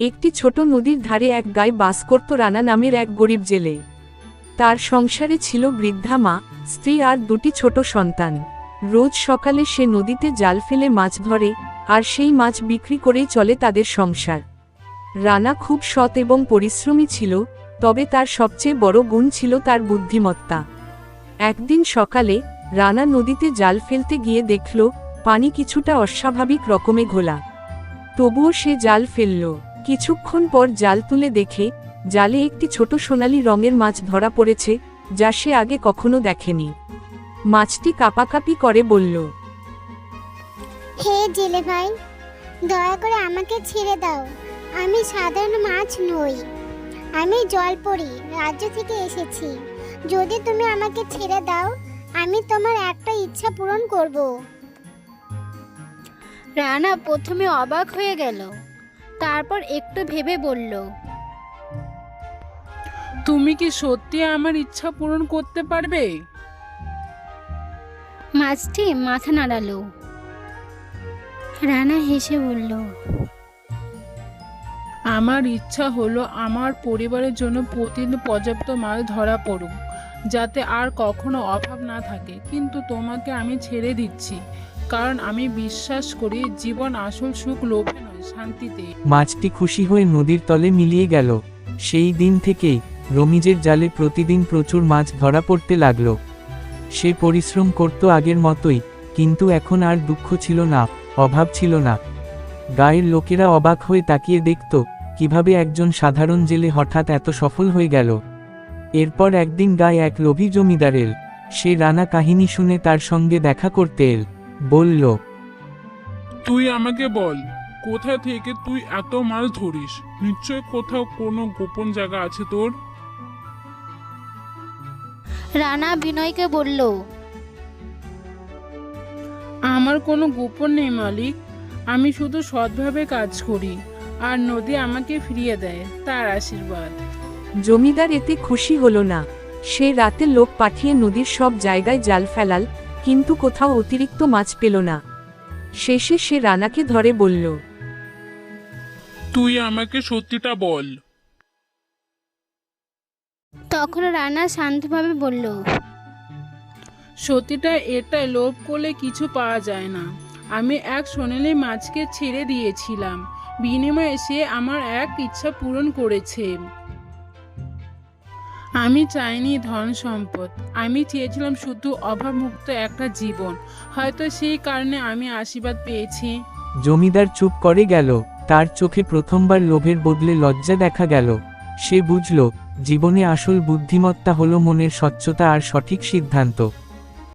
একটি ছোট নদীর ধারে এক গায়ে বাস করত রানা নামের এক গরিব জেলে। তার সংসারে ছিল বৃদ্ধা মা, স্ত্রী আর দুটি ছোট সন্তান। রোজ সকালে সে নদীতে জাল ফেলে মাছ ধরে আর সেই মাছ বিক্রি করেই চলে তাদের সংসার। রানা খুব সৎ এবং পরিশ্রমী ছিল, তবে তার সবচেয়ে বড় গুণ ছিল তার বুদ্ধিমত্তা। একদিন সকালে রানা নদীতে জাল ফেলতে গিয়ে দেখল, পানি কিছুটা অস্বাভাবিক রকমে ঘোলা। তবুও সে জাল ফেলল। কিছুক্ষণ পর জাল তুলে দেখে জালে একটি ছোট সোনালী রঙের মাছ ধরা পড়েছে যা সে আগে কখনো দেখেনি। মাছটি কাপাকাপি করে বলল হে জেলে ভাই দয়া করে আমাকে ছেড়ে দাও। আমি সাধারণ মাছ নই। আমি জলপরি রাজ্য থেকে এসেছি। যদি তুমি আমাকে ছেড়ে দাও আমি তোমার একটা ইচ্ছা পূরণ করব। রানা প্রথমে অবাক হয়ে গেল। তারপর একটু ভেবে বলল তুমি কি সত্যি আমার ইচ্ছা পূরণ করতে পারবে? মাছটি মাথা নাড়ালো। রানা হেসে বলল আমার ইচ্ছা হলো আমার পরিবারের জন্য প্রতিদিন পর্যাপ্ত মাছ ধরা পড়ুক যাতে আর কখনো অভাব না থাকে। কিন্তু তোমাকে আমি ছেড়ে দিচ্ছি। কারণ আমি বিশ্বাস করি জীবন আসল সুখ লোভে নয়, শান্তিতে। মাছটি খুশি হয়ে নদীর তলে মিলিয়ে গেল। সেই দিন থেকেই রমিজের জালে প্রতিদিন প্রচুর মাছ ধরা পড়তে লাগল। সে পরিশ্রম করত আগের মতোই, কিন্তু এখন আর দুঃখ ছিল না, অভাব ছিল না। গায়ের লোকেরা অবাক হয়ে তাকিয়ে দেখত, কীভাবে একজন সাধারণ জেলে হঠাৎ এত সফল হয়ে গেল। এরপর একদিন গায়ে এক লোভী জমিদারের সে রানা কাহিনী শুনে তার সঙ্গে দেখা করতে এল। বলল তুই আমাকে বল কোথা থেকে তুই এত মাছ ধরিস? নিশ্চয় কোথাও কোনো গোপন জায়গা আছে তোর? রানা বিনয়কে বলল আমার কোনো গোপন নেই মালিক। আমি শুধু সৎভাবে কাজ করি আর নদী আমাকে ফিরিয়ে দেয় তার আশীর্বাদ। জমিদার এতে খুশি হলো না। সে রাতে লোক পাঠিয়ে নদীর সব জায়গায় জাল ফেলাল কিন্তু কোথাও অতিরিক্ত মাছ পেল না। শেষে সে রানাকে ধরে বলল তুই আমাকে সত্যিটা বল। তখন রানা শান্তভাবে বলল সত্যিটা এটা লোভ করলে কিছু পাওয়া যায় না। আমি এক সোনালি মাছকে ছেড়ে দিয়েছিলাম। বিনিময়ে সে আমার এক ইচ্ছা পূরণ করেছে। আমি চাইনি ধন সম্পদ। আমি চেয়েছিলাম শুধু অভাবমুক্ত একটা জীবন। হয়তো সেই কারণে আমি আশীর্বাদ পেয়েছি। জমিদার চুপ করে গেল। তার চোখে প্রথমবার লোভের বদলে লজ্জা দেখা গেল। সে বুঝল, জীবনে আসল বুদ্ধিমত্তা হলো মনের স্বচ্ছতা আর সঠিক সিদ্ধান্ত।